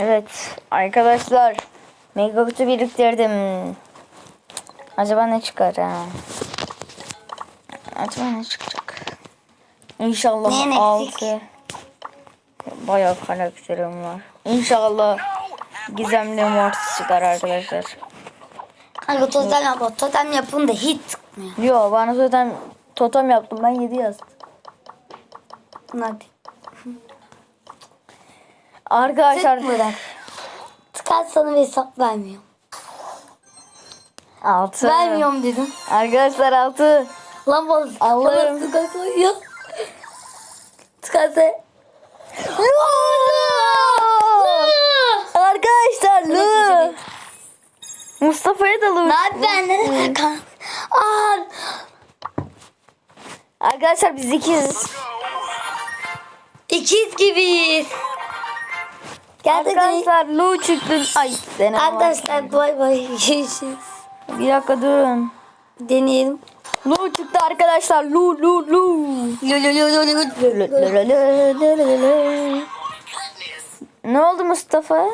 Evet arkadaşlar mega kutu biriktirdim. Acaba ne çıkar ha? Acaba ne çıkacak? İnşallah eksik? 6. Bayağı karakterim var. İnşallah gizemli mortis çıkar arkadaşlar. Kanka totem yap. Totem yapın da hiç çıkmıyor. Yo bana zaten totem yaptım ben 7 yazdım. Hadi. Arkadaşlar Tık bırak. Tıkar sana bir hesap vermiyorum. 6. Vermiyorum dedim. Arkadaşlar 6. Lan bol. Allah'ım. Tıkarsa ya. Tıkarsa. Arkadaşlar Lu. Mustafa'ya da Lu. Ne yapıyorsun? Kanka. Aa. Arkadaşlar biz ikiz. İkiz gibiyiz. Gerçekten. Arkadaşlar Lu çıktı. Ay deneme. Arkadaşlar bay bay. Görüşürüz. Bir dakika durun. Deneyelim. Lu çıktı arkadaşlar. Lu Lu Lu. Ne oldu Mustafa?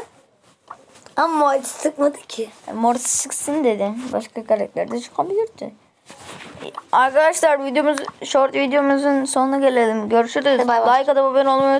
Ama hiç sıkmadı ki. Mortis çıksın dedim. Başka karakter de çıkabilirdi. Arkadaşlar videomuz short videomuzun sonuna gelelim. Görüşürüz. Bay bay. Like atıp abone olmayı